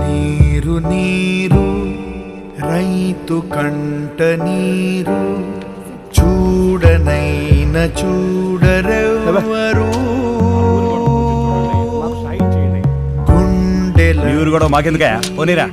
నీరు నీరు రైతు కంట నీరు చూడనైన ఊరు గుండెల కూడా మాకెందుకే పోనీరా.